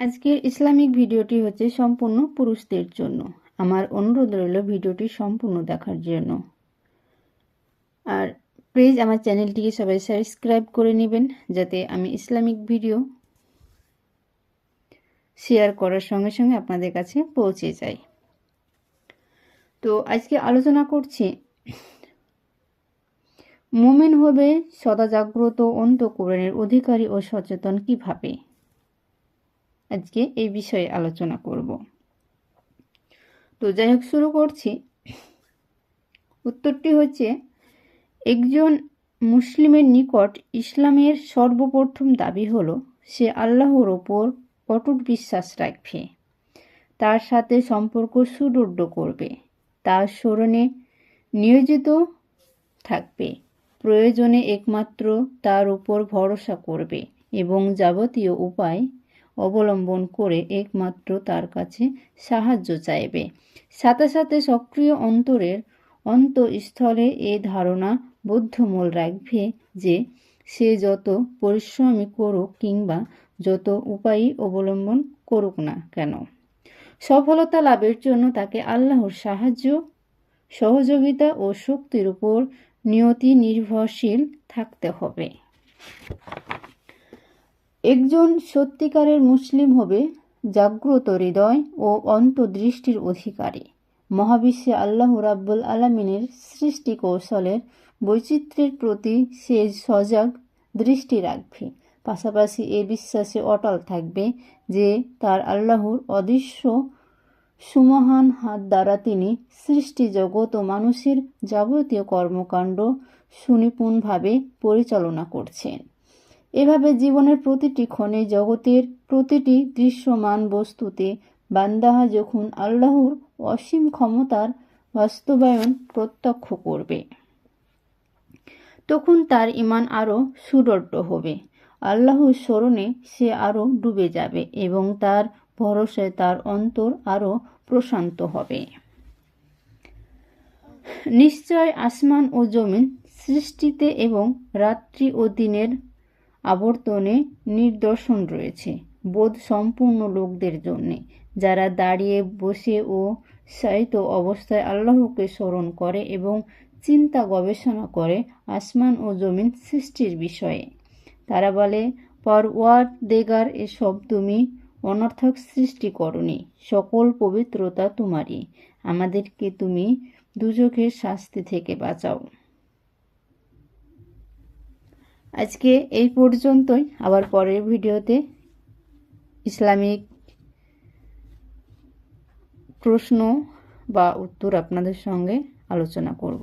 আজকের ইসলামিক ভিডিওটি হচ্ছে সম্পূর্ণ পুরুষদের জন্য। আমার অনুরোধ রইল ভিডিওটি সম্পূর্ণ দেখার জন্য। আর প্লিজ আমার চ্যানেলটিকে সবাই সাবস্ক্রাইব করে নেবেন, যাতে আমি ইসলামিক ভিডিও শেয়ার করার সঙ্গে সঙ্গে আপনাদের কাছে পৌঁছে যায় তো আজকে আলোচনা করছি, মোমেন হবে সদা জাগ্রত অন্তকরণের অধিকারী ও সচেতন কীভাবে? আজকে এই বিষয়ে আলোচনা করব। তো যাই হোক শুরু করছি। উত্তরটি হচ্ছে, একজন মুসলিমের নিকট ইসলামের সর্বপ্রথম দাবি হলো, সে আল্লাহর ওপর অটুট বিশ্বাস রাখবে। তার সাথে সম্পর্ক সুদৃঢ় করবে। তার স্মরণে নিয়োজিত থাকবে। প্রয়োজনে একমাত্র তার উপর ভরসা করবে এবং যাবতীয় উপায় অবলম্বন করে একমাত্র তার কাছে সাহায্য চাইবে। সাথে সাথে সক্রিয় অন্তরের অন্তঃস্থলে এ ধারণা বুদ্ধমূল রাখবে যে সে যত পরিশ্রমী করুক কিংবা যত উপায়ই অবলম্বন করুক না কেন। সফলতা লাভের জন্য তাকে আল্লাহর সাহায্য, সহযোগিতা ও শক্তির উপর নিয়তি নির্ভরশীল থাকতে হবে। একজন সত্যিকারের মুসলিম হবে জাগ্রত হৃদয় ও অন্তর্দৃষ্টির অধিকারী। মহাবিশ্বে আল্লাহ রাব্বুল আলমিনের সৃষ্টি কৌশলের বৈচিত্র্যের প্রতি সে সজাগ দৃষ্টি রাখবে। পাশাপাশি এ বিশ্বাসে অটল থাকবে যে তার আল্লাহর অদৃশ্য, সুমহান হাত দ্বারা তিনি সৃষ্টি জগৎ ও মানুষের যাবতীয় কর্মকাণ্ড সুনিপুণভাবে পরিচালনা করছেন। এভাবে জীবনের প্রতিটি ক্ষণে জগতের প্রতিটি দৃশ্যমান বস্তুতে বান্দাহা যখন আল্লাহর অসীম ক্ষমতার বাস্তবায়ন প্রত্যক্ষ করবে, তখন তার ইমান আরও সুদৃঢ় হবে। আল্লাহর স্মরণে সে আরও ডুবে যাবে এবং তার ভরসায় তার অন্তর আরও প্রশান্ত হবে। নিশ্চয় আসমান ও জমিন সৃষ্টিতে এবং রাত্রি ও দিনের আবর্তনে নিদর্শন রয়েছে। বোধ সম্পূর্ণ লোকদের জন্যে। যারা দাঁড়িয়ে বসে ও সাহিত্য অবস্থায় আল্লাহকে স্মরণ করে এবং চিন্তা গবেষণা করে আসমান ও জমিন সৃষ্টির বিষয়ে। তারা বলে পরওয়ার দেগার এসব তুমি অনর্থক সৃষ্টি করনি। সকল পবিত্রতা তোমারই। আমাদেরকে তুমি দুচোখের শাস্তি থেকে বাঁচাও। আজকে এই পর্যন্তই। আবার পরের ভিডিওতে ইসলামিক প্রশ্ন বা উত্তর আপনাদের সঙ্গে আলোচনা করব।